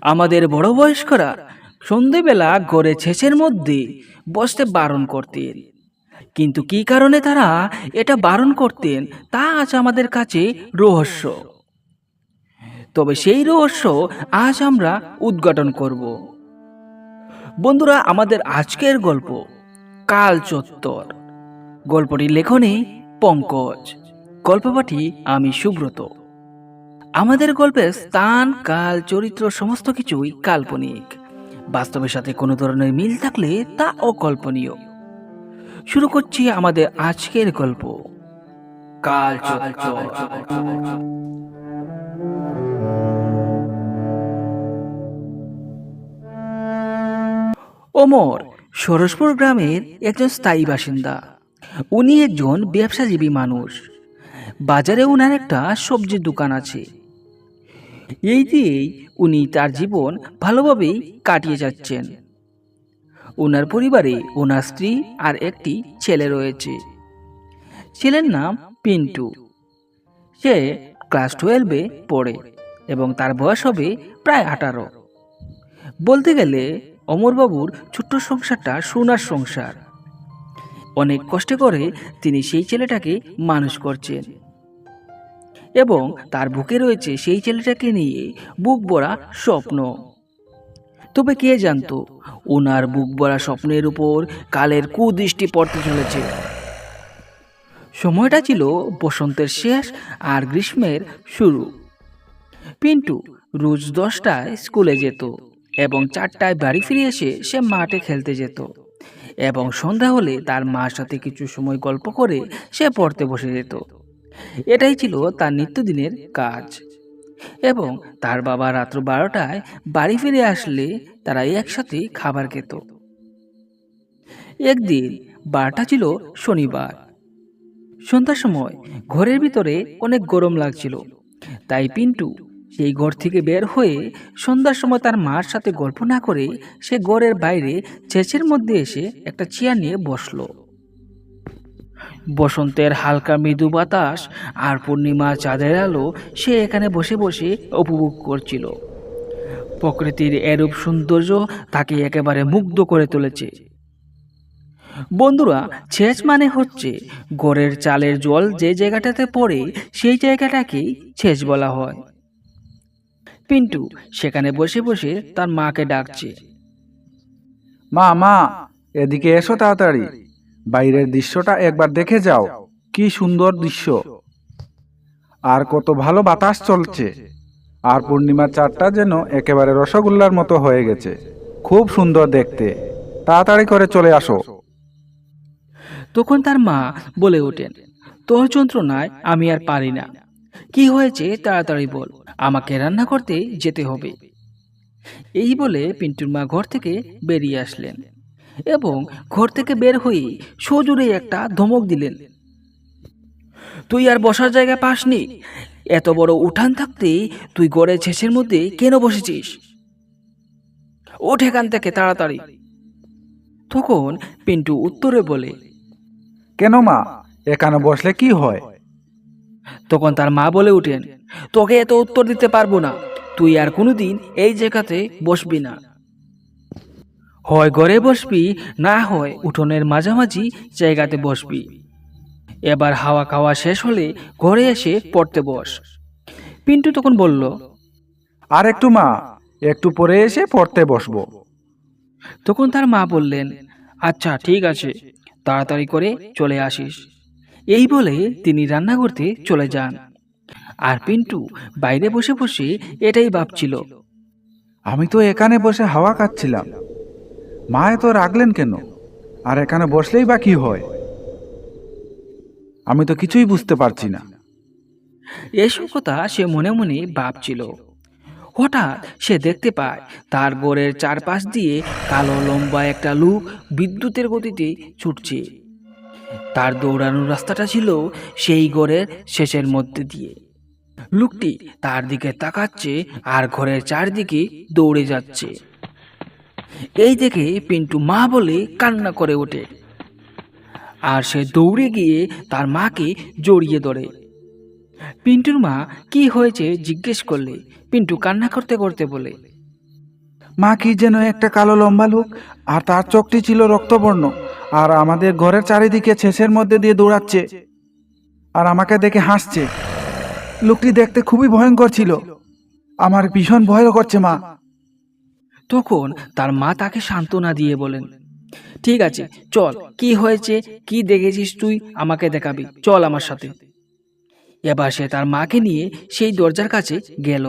আমাদের বড় বয়স্করা সন্ধেবেলা গড়ে ছেঁচের মধ্যে বসতে বারণ করতেন। কিন্তু কি কারণে তারা এটা বারণ করতেন, তা আজ আমাদের কাছে রহস্য। তবে সেই রহস্য আজ আমরা উদ্ঘাটন করব। বন্ধুরা, আমাদের আজকের গল্প কাল চত্বর। গল্পটি লেখনে পঙ্কজ। গল্পপাঠি আমি সুব্রত। আমাদের গল্পের স্থান, কাল, চরিত্র, সমস্ত কিছুই কাল্পনিক। বাস্তবের সাথে কোনো ধরনের মিল থাকলে তা অকল্পনীয়। শুরু করছি আমাদের আজকের গল্প। কাল ওমর সরসপুর গ্রামের একজন স্থায়ী বাসিন্দা। উনি একজন ব্যবসাজীবী মানুষ। বাজারে উনার একটা সবজির দোকান আছে। এই দিয়েই উনি তার জীবন ভালোভাবেই কাটিয়ে যাচ্ছেন। ওনার পরিবারে ওনার স্ত্রী আর একটি ছেলে রয়েছে। ছেলের নাম পিন্টু। সে ক্লাস টুয়েলভে পড়ে এবং তার বয়স হবে প্রায় আঠারো। বলতে গেলে অমরবাবুর ছোট্ট সংসারটা সোনার সংসার। অনেক কষ্টে করে তিনি সেই ছেলেটাকে মানুষ করছেন। এবং তার বুকে রয়েছে সেই ছেলেটাকে নিয়ে বুক ভরা স্বপ্ন। তবে কে জানতো, ওনার বুক ভরা স্বপ্নের উপর কালের কুদৃষ্টি পড়তে চলেছে। সময়টা ছিল বসন্তের শেষ আর গ্রীষ্মের শুরু। পিন্টু রোজ দশটায় স্কুলে যেত এবং চারটায় বাড়ি ফিরে এসে সে মাঠে খেলতে যেত এবং সন্ধ্যা হলে তার মার সাথে কিছু সময় গল্প করে সে পড়তে বসে যেত। এটাই ছিল তার নিত্যদিনের কাজ। এবং তার বাবা রাত্র বারোটায় বাড়ি ফিরে আসলে তারা একসাথে খাবার খেত। একদিন বারটা ছিল শনিবার। সন্ধ্যার সময় ঘরের ভিতরে অনেক গরম লাগছিল। তাই পিন্টু সেই ঘর থেকে বের হয়ে সন্ধ্যার সময় তার মার সাথে গল্প না করে সে ঘরের বাইরে চেঁচের মধ্যে এসে একটা চেয়ার নিয়ে বসল। বসন্তের হালকা মৃদু বাতাস আর পূর্ণিমা চাঁদের আলো সে এখানে বসে বসে উপভোগ করছিল। প্রকৃতির এরূপ সৌন্দর্য তাকে একেবারে মুগ্ধ করে তুলেছে। বন্ধুরা, ছেচ মানে হচ্ছে গড়ের চালের জল যে জায়গাটাতে পড়ে সেই জায়গাটাকেই ছেচ বলা হয়। পিন্টু সেখানে বসে বসে তার মাকে ডাকছে। মা মা, এদিকে এসো তাড়াতাড়ি। বাইরের দৃশ্যটা একবার দেখে যাও। কি সুন্দর দৃশ্য। আর কত ভালো বাতাস চলছে। আর পূর্ণিমার চারটা যেন একেবারে রসগোল্লার মতো হয়ে গেছে। খুব সুন্দর দেখতে। তাড়াতাড়ি করে চলে আসো। তখন তার মা বলে ওঠেন, তোর যন্ত্রণায় আমি আর পারি না। কি হয়েছে তাড়াতাড়ি বল। আমাকে রান্না করতে যেতে হবে। এই বলে পিন্টুর মা ঘর থেকে বেরিয়ে আসলেন। এবং ঘর থেকে বের হয়ে সজোরে একটা ধমক দিলেন। তুই আর বসার জায়গা পাসনি। এত বড় উঠান থাকতে তুই গড়ে ছেঁচের মধ্যে কেন বসেছিস? ওঠ এখান থেকে তাড়াতাড়ি। তখন পিন্টু উত্তরে বলে কেন মা? এখানে বসলে কি হয়? তখন তার মা বলে উঠেন তোকে এত উত্তর দিতে পারব না। তুই আর কোনোদিন এই জায়গাতে বসবি না। হয় ঘরে বসবি না হয় উঠোনের মাঝামাঝি জায়গাতে বসবি। এবার হাওয়া খাওয়া শেষ হলে ঘরে এসে পড়তে বস। পিন্টু তখন বলল আর একটু মা একটু পরে এসে পড়তে বসবো। তখন তার মা বললেন আচ্ছা ঠিক আছে তাড়াতাড়ি করে চলে আসিস। এই বলে তিনি রান্না করতে চলে যান। আর পিন্টু বাইরে বসে বসে এটাই ভাবছিল। আমি তো এখানে বসে হাওয়া খাচ্ছিলাম। মা এত রাখলেন কেন? আর এখানে বসলেই বা কি হয়? আমি তো কিছুই বুঝতে পারছি না। এসব কথা সে মনে মনে ভাবছিল। হঠাৎ সে দেখতে পায়, তার গোড়ের চারপাশ দিয়ে কালো লম্বা একটা লুক বিদ্যুতের গতিতে ছুটছে। তার দৌড়ানোর রাস্তাটা ছিল সেই ঘরের শেষের মধ্যে দিয়ে। লুকটি তার দিকে তাকাচ্ছে আর ঘরের চারদিকে দৌড়ে যাচ্ছে। এই দেখে পিন্টু মা বলে কান্না করে ওঠে। আর সে দৌড়ে গিয়ে তার মাকে জড়িয়ে ধরে। পিন্টুর মা কি হয়েছে জিজ্ঞেস করলে। পিন্টু কান্না করতে করতে বলে, মা কি যেন একটা কালো লম্বা লোক, আর তার চোখটি ছিল রক্তবর্ণ, আর আমাদের ঘরের চারিদিকে ছেঁচের মধ্যে দিয়ে দৌড়াচ্ছে, আর আমাকে দেখে হাসছে। লোকটি দেখতে খুবই ভয়ঙ্কর ছিল। আমার ভীষণ ভয় করছে মা। তখন তার মা তাকে সান্ত্বনা দিয়ে বলেন, ঠিক আছে, চল, কি হয়েছে, কি দেখেছিস তুই? আমাকে দেখাবি, চল আমার সাথে। এবার সে তার মাকে নিয়ে সেই দরজার কাছে গেল।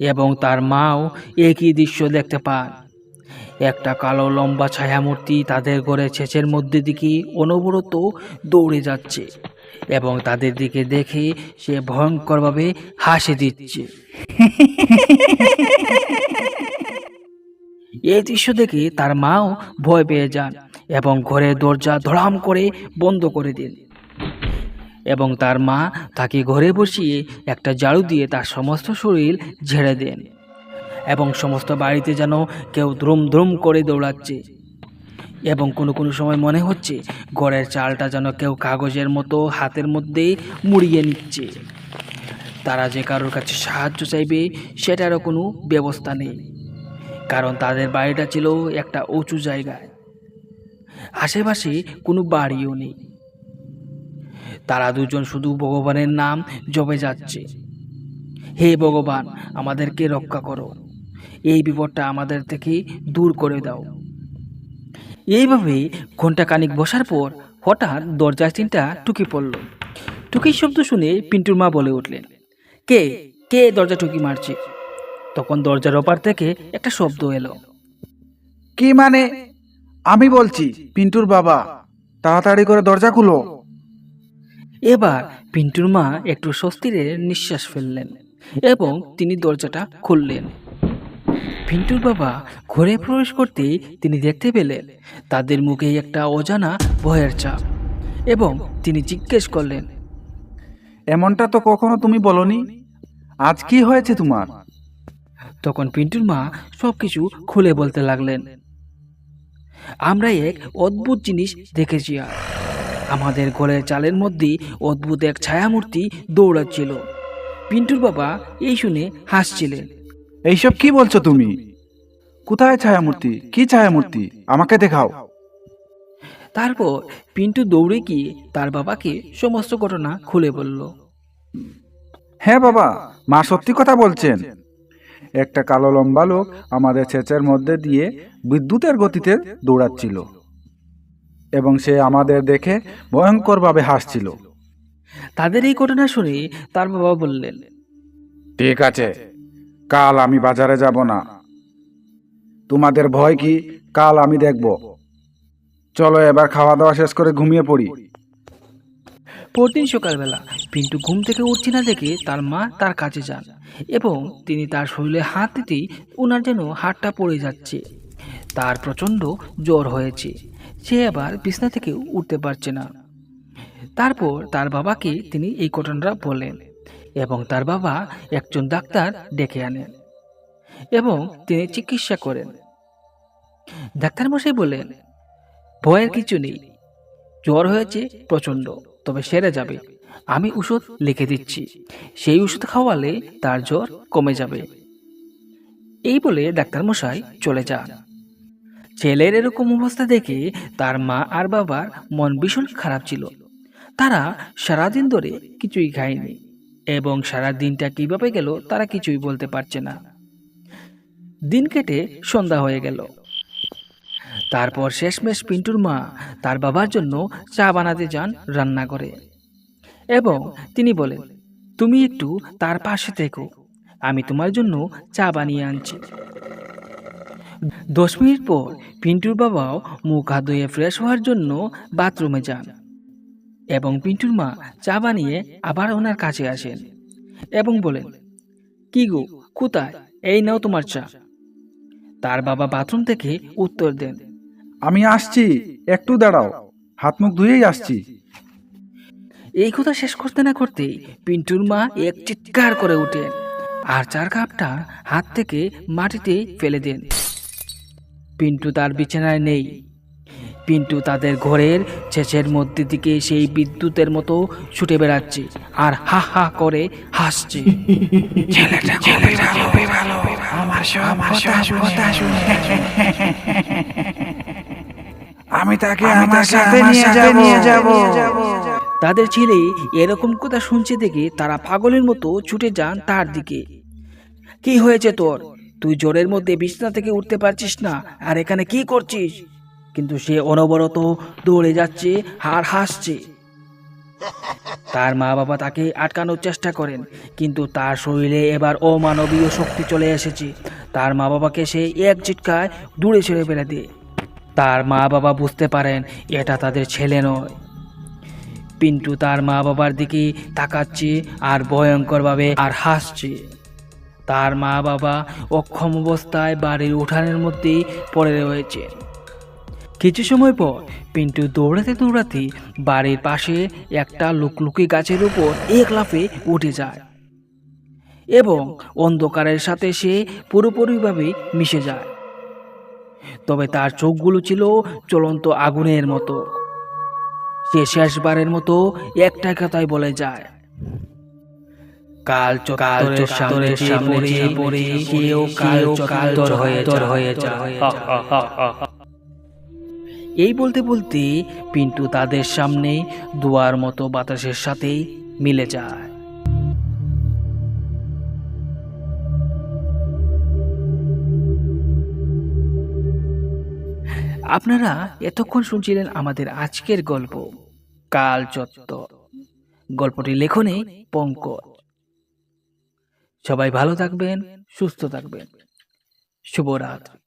এবং তার মাও একই দৃশ্য দেখতে পান। একটা কালো লম্বা ছায়ামূর্তি তাদের ঘরে ছেঁচের মধ্যে দিকে অনবরত দৌড়ে যাচ্ছে এবং তাদের দিকে দেখে সে ভয়ঙ্করভাবে হাসি দিচ্ছে। এই দৃশ্য দেখে তার মাও ভয় পেয়ে যান এবং ঘরের দরজা ধড়াম করে বন্ধ করে দিন। এবং তার মা তাকে ঘরে বসিয়ে একটা ঝাড়ু দিয়ে তার সমস্ত শরীর ঝেড়ে দেন এবং সমস্ত বাড়িতে যেন কেউ দ্রুম দ্রুম করে দৌড়াচ্ছে। এবং কোনো কোনো সময় মনে হচ্ছে ঘরের চালটা যেন কেউ কাগজের মতো হাতের মধ্যে মুড়িয়ে নিচ্ছে। তারা যে কারোর কাছে সাহায্য চাইবে, সেটারও কোনো ব্যবস্থা নেই। কারণ তাদের বাড়িটা ছিল একটা উঁচু জায়গায়। আশেপাশে কোনো বাড়িও নেই। তারা দুজন শুধু ভগবানের নাম জবে যাচ্ছে। হে ভগবান, আমাদেরকে রক্ষা করো। এই বিপদটা আমাদের থেকে দূর করে দাও। এইভাবে ঘণ্টা কানিক বসার পর হঠাৎ দরজার চিনটা টুকি পড়ল। টুকির শব্দ শুনে পিন্টুর মা বলে উঠলেন, কে? কে দরজা টুকি মারছে? তখন দরজার ওপার থেকে একটা শব্দ এলো। কি মানে? আমি বলছি পিন্টুর বাবা তাড়াতাড়ি করে দরজা খুলো। এবার পিন্টুর মা একটু স্বস্তির নিঃশ্বাস ফেললেন এবং তিনি দরজাটা খুললেন। পিন্টুর বাবা ঘরে প্রবেশ করতেই তিনি দেখতে পেলেন তাদের মুখে একটা অজানা ভয়ের চাপ এবং তিনি জিজ্ঞেস করলেন এমনটা তো কখনো তুমি বলনি? আজ কি হয়েছে তোমার? তখন পিন্টুর মা সব কিছু খুলে বলতে লাগলেন। আমরা এক অদ্ভুত জিনিস দেখেছি আর। আমাদের ঘরের চালের মধ্যে অদ্ভুত এক ছায়ামূর্তি দৌড়াচ্ছিল। পিন্টুর বাবা এই শুনে হাসছিলেন। এইসব কি বলছো তুমি? কোথায় ছায়ামূর্তি? কি ছায়ামূর্তি? আমাকে দেখাও। তারপর পিন্টু দৌড়ে গিয়ে তার বাবাকে সমস্ত ঘটনা খুলে বলল। হ্যাঁ বাবা মা সত্যি কথা বলছেন। একটা কালো লম্বা লোক আমাদের ছেচের মধ্যে দিয়ে বিদ্যুতের গতিতে দৌড়াচ্ছিল। এবং সে আমাদের দেখে ভয়ঙ্করভাবে হাসছিল। তাদের এই ঘটনা শুনে তার বাবা বললেন ঠিক আছে কাল আমি বাজারে যাব না। তোমাদের ভয় কি? কাল আমি দেখব। চলো এবার খাওয়া দাওয়া শেষ করে ঘুমিয়ে পড়ি। পরদিন সকালবেলা পিন্টু ঘুম থেকে উঠছে না দেখে তার মা তার কাছে যান। এবং তিনি তার শরীরে হাত দিতেই ওনার যেন হাতটা পড়ে যাচ্ছে। তার প্রচণ্ড জ্বর হয়েছে। সে আবার বিছনা থেকে উঠতে পারছে না। তারপর তার বাবাকে তিনি এই ঘটনাটা বলেন এবং তার বাবা একজন ডাক্তার ডেকে আনেন এবং তিনি চিকিৎসা করেন। ডাক্তার মশাই বলেন ভয়ের কিছু নেই। জ্বর হয়েছে প্রচণ্ড, তবে সেরে যাবে। আমি ওষুধ লিখে দিচ্ছি। সেই ওষুধ খাওয়ালে তার জ্বর কমে যাবে। এই বলে ডাক্তার মশাই চলে যান। ছেলের এরকম অবস্থা দেখে তার মা আর বাবার মন ভীষণ খারাপ ছিল। তারা সারাদিন ধরে কিছুই খায়নি এবং সারা দিনটা কীভাবে গেল তারা কিছুই বলতে পারছে না। দিন কেটে সন্ধ্যা হয়ে গেল। তারপর শেষমেশ পিন্টুর মা তার বাবার জন্য চা বানাতে যান রান্না করে এবং তিনি বলেন তুমি একটু তার পাশে থেকো আমি তোমার জন্য চা বানিয়ে আনছি। দশ মিনিট পর পিন্টুর বাবাও মুখ হাত ধুয়ে ফ্রেশ হওয়ার জন্য বাথরুমে যান এবং পিন্টুর মা চা বানিয়ে আবার ওনার কাছে আসেন এবং বলেন কি গো কোথায়? এই নাও তোমার চা। তার বাবা বাথরুম থেকে উত্তর দেন আমি আসছি একটু দাঁড়াও হাত মুখ ধুয়েই আসছি। এই কথা শেষ করতে না করতেই পিন্টুর মা এক চিৎকার করে উঠেন আর চার কাপটা হাত থেকে মাটিতে ফেলে দেন। পিন্টু তার বিছানায় নেই। পিন্টু তাদের ঘরের ছেঁচের মধ্যে দিকে সেই বিদ্যুতের মতো ছুটে বেড়াচ্ছে আর হা হা করে হাসছে। আমি তাকে আমার সাথে নিয়ে যাব। তাদের ছেলে এরকম কথা শুনছে দেখে তারা পাগলের মতো ছুটে যান তার দিকে। কি হয়েছে তোর? তুই জোরের মধ্যে বিছনা থেকে উঠতে পারছিস না, আর এখানে কি করছিস? কিন্তু সে অনবরত দৌড়ে যাচ্ছে আর হাসছে। তার মা বাবা তাকে আটকানোর চেষ্টা করেন, কিন্তু তার শরীরে এবার অমানবীয় শক্তি চলে এসেছে। তার মা বাবাকে সে এক চিটকায় দূরে ছেড়ে ফেলে দেয়। তার মা বাবা বুঝতে পারেন, এটা তাদের ছেলে নয়। পিন্টু তার মা বাবার দিকে তাকাচ্ছে আর ভয়ঙ্করভাবে আর হাসছে। তার মা বাবা অক্ষম অবস্থায় বাড়ির উঠানের মধ্যেই পড়ে রয়েছে। কিছু সময় পর পিন্টু দৌড়াতে দৌড়াতে বাড়ির পাশে একটা লুকলুকি গাছের উপর এক লাফে উঠে যায় এবং অন্ধকারের সাথে সে পুরোপুরিভাবে মিশে যায়। তবে তার চোখগুলো ছিল চলন্ত আগুনের মতো। সে শেষবারের মতো একটা কথাই বলে যায়। কাল সামনে সামনে পড়ে কেউ কাল হয়ে হয়ে যায়। এই বলতে বলতে পিন্টু তাদের সামনে দুয়ার মতো বাতাসের সাথেই মিলে যায়। আপনারা এতক্ষণ শুনছিলেন আমাদের আজকের গল্প। কাল চত্বর গল্পটি লেখনে পঙ্ক সবাই ভালো থাকবেন সুস্থ থাকবেন। শুভরাত্রি।